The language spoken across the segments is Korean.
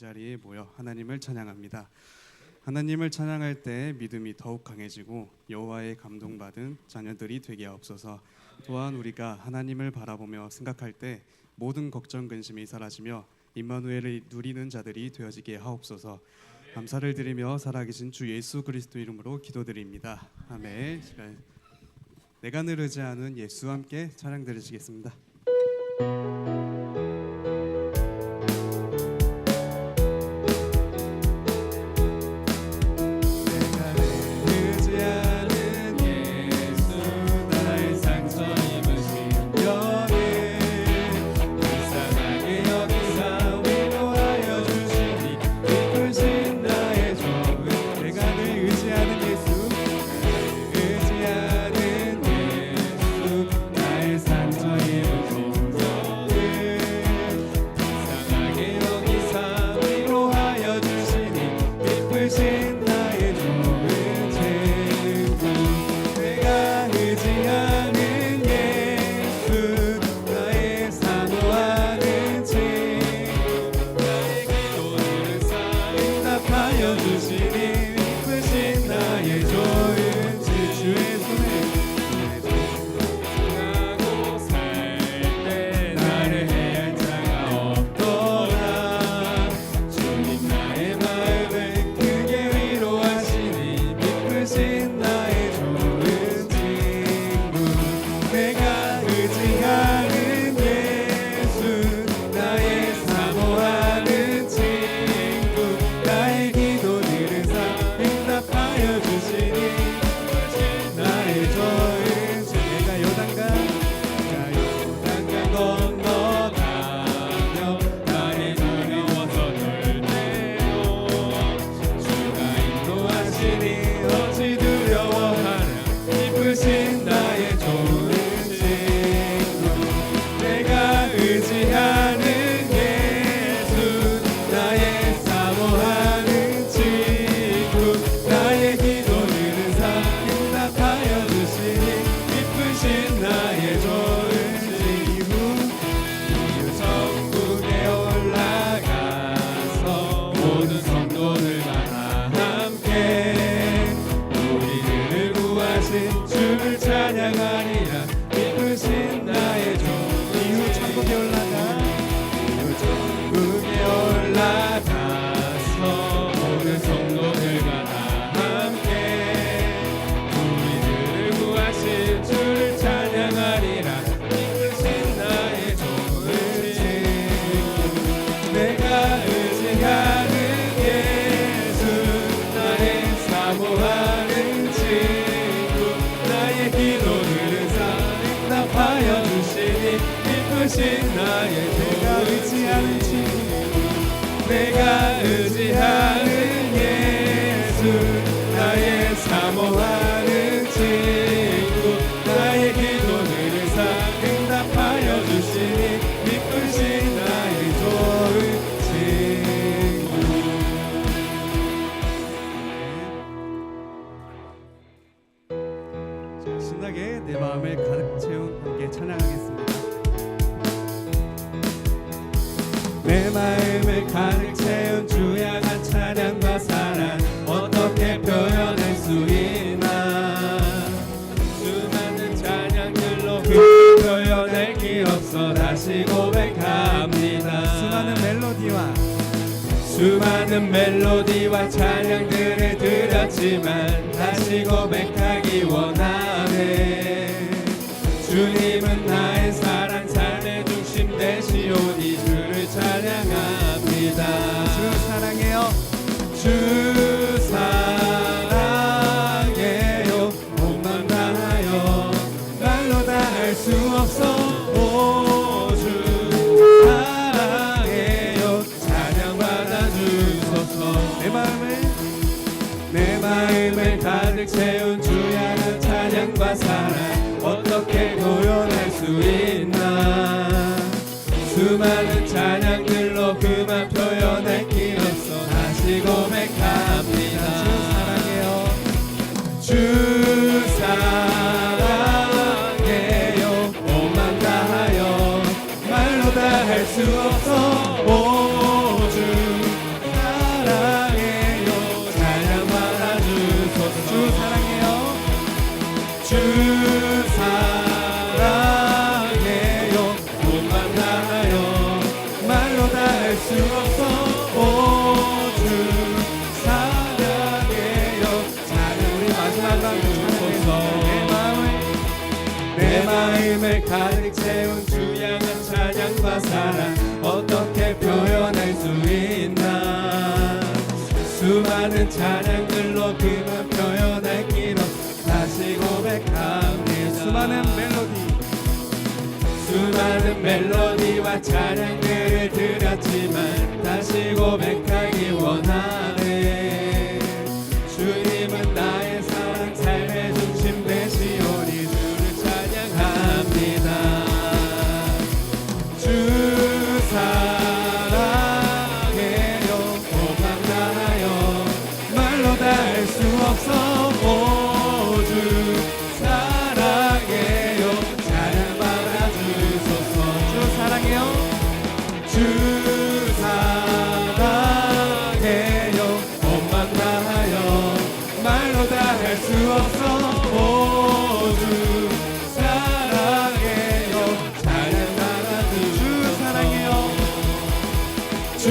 자리에 모여 하나님을 찬양합니다. 하나님을 찬양할 때 믿음이 더욱 강해지고 여호와의 감동받은 자녀들이 되게 하옵소서. 또한 우리가 하나님을 바라보며 생각할 때 모든 걱정 근심이 사라지며 임마누엘을 누리는 자들이 되어지게 하옵소서. 감사를 드리며 살아계신 주 예수 그리스도 이름으로 기도드립니다. 아멘. 내가 늘르지 않은 예수와 함께 찬양 드리시겠습니다. had 수많은 멜로디와 찬양들을 들었지만 다시 고백하기 원하네. 주님은 나의 삶. 가득 채운 주야는 찬양과 사랑. 찬양합니다 수많은 찬양들로 그만 표현할 길로 다시 고백합니다. 수많은 멜로디. 수많은 멜로디와 찬양들을 드렸지만 다시 고백하기 원하네 주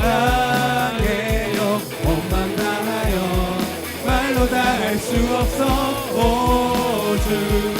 사랑해요. 엄만 나요 말로 다 할 수 없어. 오주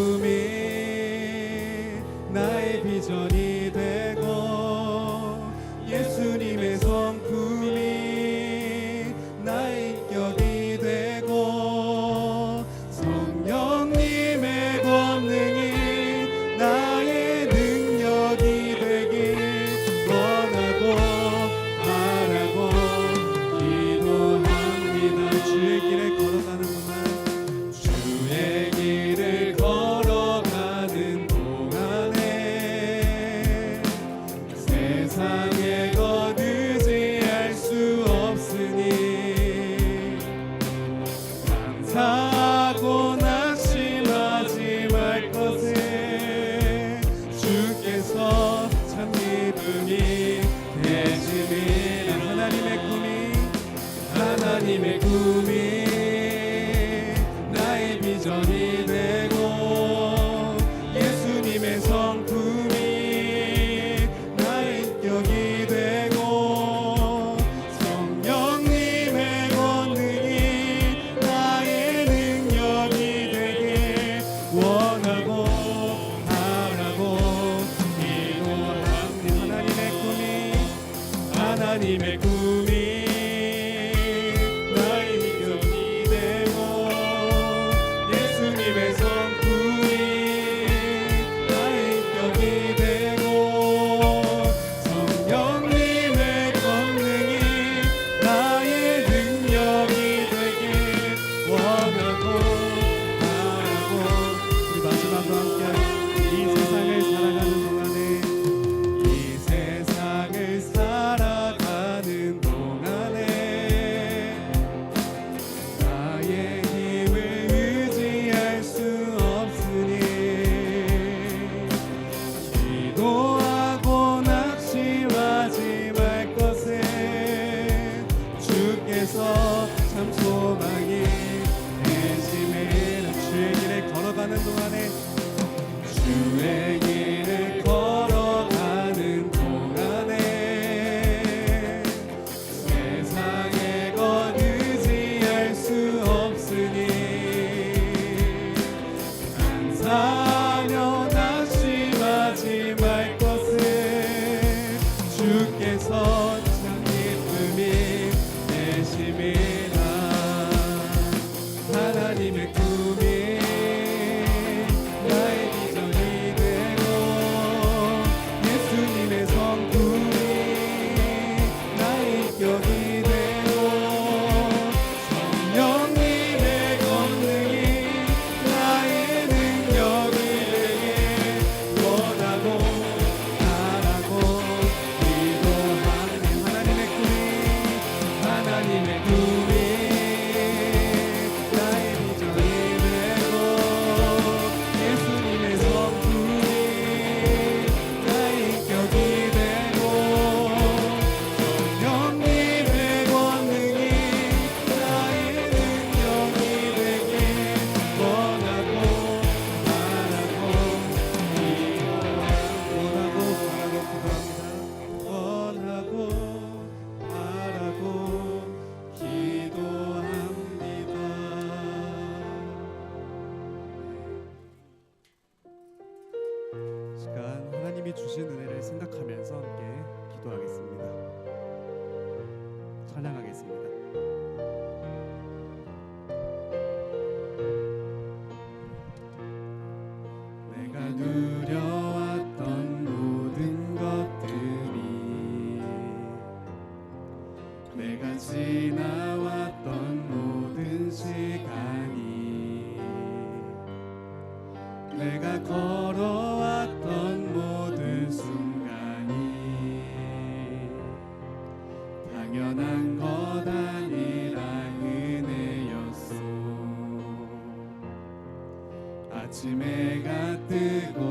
아침 해가 뜨고